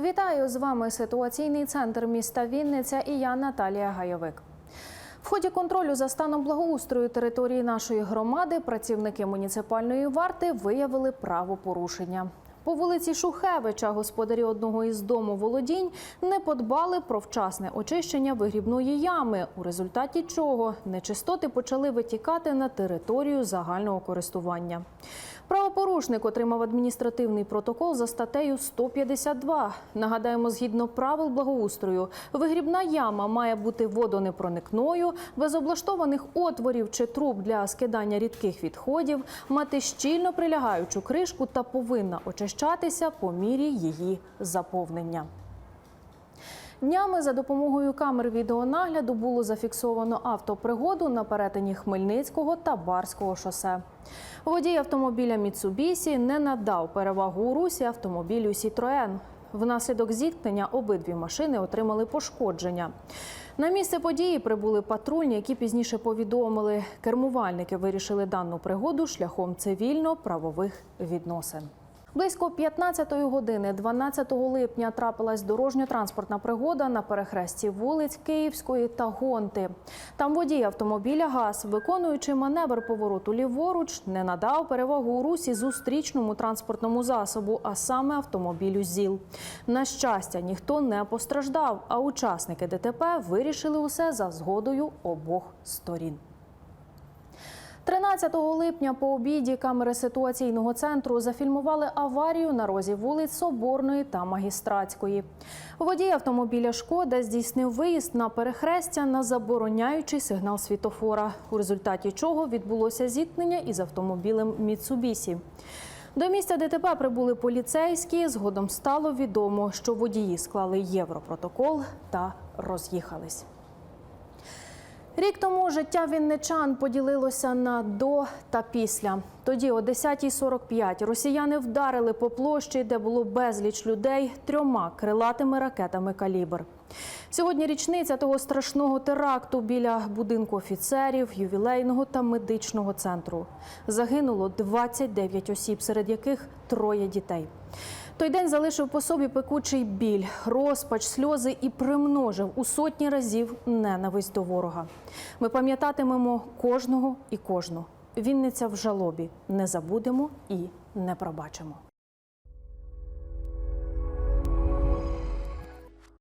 Вітаю з вами ситуаційний центр міста Вінниця і я Наталія Гайовик. В ході контролю за станом благоустрою території нашої громади працівники муніципальної варти виявили правопорушення. По вулиці Шухевича господарі одного із дому володінь не подбали про вчасне очищення вигрібної ями, у результаті чого нечистоти почали витікати на територію загального користування. Правопорушник отримав адміністративний протокол за статтею 152. Нагадаємо, згідно правил благоустрою, вигрібна яма має бути водонепроникною, без облаштованих отворів чи труб для скидання рідких відходів, мати щільно прилягаючу кришку та повинна очищатися по мірі її заповнення. Днями за допомогою камер відеонагляду було зафіксовано автопригоду на перетині Хмельницького та Барського шосе. Водій автомобіля Міцубісі не надав перевагу у русі автомобілю Сітроен. Внаслідок зіткнення обидві машини отримали пошкодження. На місце події прибули патрульні, які пізніше повідомили, кермувальники вирішили дану пригоду шляхом цивільно-правових відносин. Близько 15-ї години 12 липня трапилась дорожньо-транспортна пригода на перехресті вулиць Київської та Гонти. Там водій автомобіля ГАЗ, виконуючи маневр повороту ліворуч, не надав перевагу у русі зустрічному транспортному засобу, а саме автомобілю ЗІЛ. На щастя, ніхто не постраждав, а учасники ДТП вирішили усе за згодою обох сторін. 13 липня по обіді камери ситуаційного центру зафільмували аварію на розі вулиць Соборної та Магістратської. Водій автомобіля Шкода здійснив виїзд на перехрестя на забороняючий сигнал світофора, у результаті чого відбулося зіткнення із автомобілем Міцубісі. До місця ДТП прибули поліцейські. Згодом стало відомо, що водії склали європротокол та роз'їхались. Рік тому життя вінничан поділилося на до та після. Тоді, о 10.45, росіяни вдарили по площі, де було безліч людей, трьома крилатими ракетами калібр. Сьогодні річниця того страшного теракту біля будинку офіцерів, ювілейного та медичного центру. Загинуло 29 осіб, серед яких троє дітей. Той день залишив по собі пекучий біль, розпач, сльози і примножив у сотні разів ненависть до ворога. Ми пам'ятатимемо кожного і кожну. Вінниця в жалобі. Не забудемо і не пробачимо.